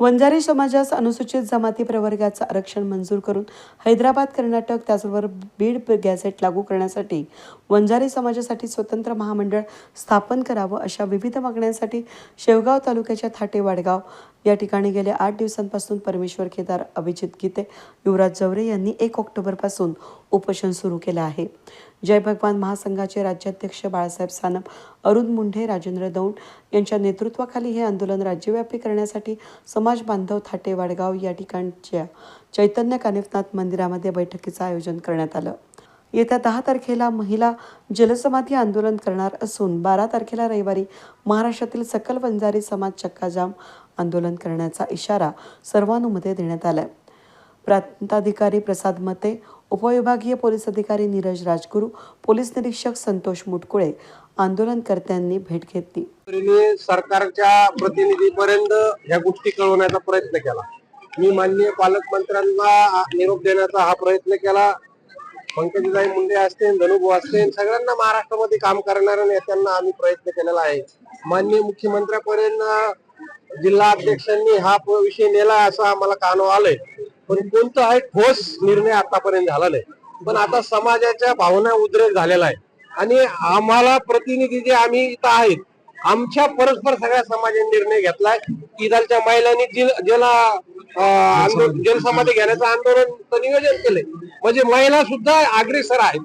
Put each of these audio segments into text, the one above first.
वंजारी समाजास अनुसूचित जमाती प्रवर्गाचं आरक्षण मंजूर करून हैदराबाद कर्नाटक त्याचबरोबर बीड गॅझेट लागू करण्यासाठी वंजारी समाजासाठी स्वतंत्र महामंडळ स्थापन करावं अशा विविध मागण्यांसाठी शेवगाव तालुक्याच्या थाटे वाडगाव या ठिकाणी गेल्या आठ दिवसांपासून परमेश्वर केदार अभिजित गीते युवराज जवरे यांनी एक ऑक्टोबरपासून उपोषण सुरू केलं आहे. जय भगवान महासंघाचे राज्याध्यक्ष बाळासाहेब सानप अरुण मुंढे राजेंद्र दौंड यांच्या नेतृत्वाखाली हे आंदोलन राज्यव्यापी करण्यासाठी समाज बांधव थाटे वाडगाव या ठिकाणच्या चैतन्य कानिफनाथ मंदिरामध्ये बैठकीचं आयोजन करण्यात आलं. येत्या दहा तारखेला महिला जलसमाधी आंदोलन करणार असून बारा तारखेला रविवारी महाराष्ट्रातील सकल वंजारी समाज चक्काजाम आंदोलन करण्याचा इशारा सर्वानुमते देण्यात आलाय. प्रांताधिकारी प्रसाद मते उपविभागीय पोलीस अधिकारी नीरज राजगुरू पोलीस निरीक्षक संतोष मुटकुळे आंदोलनकर्त्यांनी भेट घेतली. सरकारच्या प्रतिनिधीपर्यंत ह्या गोष्टी कळवण्याचा प्रयत्न केला. मी माननीय पालकमंत्र्यांना निरोप देण्याचा हा प्रयत्न केला. पंकजताई मुंडे असतील धनुभाऊ असतील सगळ्यांना महाराष्ट्रामध्ये काम करणाऱ्या नेत्यांना आम्ही प्रयत्न केलेला आहे. माननीय मुख्यमंत्र्यापर्यंत जिल्हा अध्यक्षांनी हा प- विषय नेला असं आम्हाला कानो आलंय. पण कोणताही ठोस निर्णय आतापर्यंत झाला नाही. पण आता समाजाच्या भावना उद्रेक झालेला आहे. आणि आम्हाला प्रतिनिधी जे आम्ही इथं आहेत आमच्या परस्पर सगळ्या समाजाने निर्णय घेतलाय इदालच्या महिलांनी जिल- जला आंदोलन जलसमाधी घेण्याचं आंदोलन नियोजन केलंय. म्हणजे महिला सुद्धा अग्रेसर आहेत.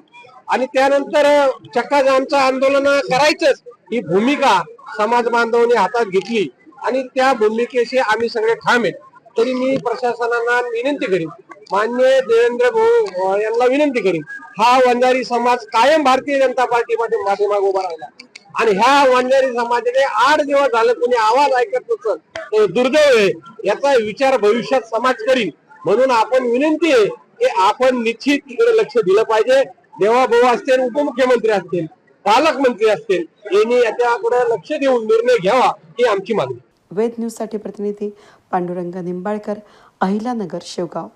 आणि त्यानंतर चक्काजामचं आंदोलन करायचंच. ही भूमिका समाज बांधवांनी हातात घेतली. आणि त्या भूमिकेशी आम्ही सगळे ठाम आहेत. तरी मी प्रशासनाला विनंती करीन. मान्य देवेंद्र भाऊ यांना विनंती करीन. हा वंजारी समाज कायम भारतीय जनता पार्टीमध्ये पाठीमागे उभा राहिला. आणि ह्या वंजारी समाजाने आठ दिवस झालं कोणी आवाज ऐकत नसत तर दुर्दैव आहे. याचा विचार भविष्यात समाज करील म्हणून आपण विनंती आहे की आपण निश्चित तिकडे लक्ष दिलं पाहिजे. देवाभाऊ असतील उपमुख्यमंत्री असतील पालकमंत्री असतील यांनी याच्याकडे लक्ष देऊन निर्णय घ्यावा ही आमची मागणी. वेद न्यूजसाठी प्रतिनिधी पांडुरंग निंबाळकर अहिलानगर शेवगाव.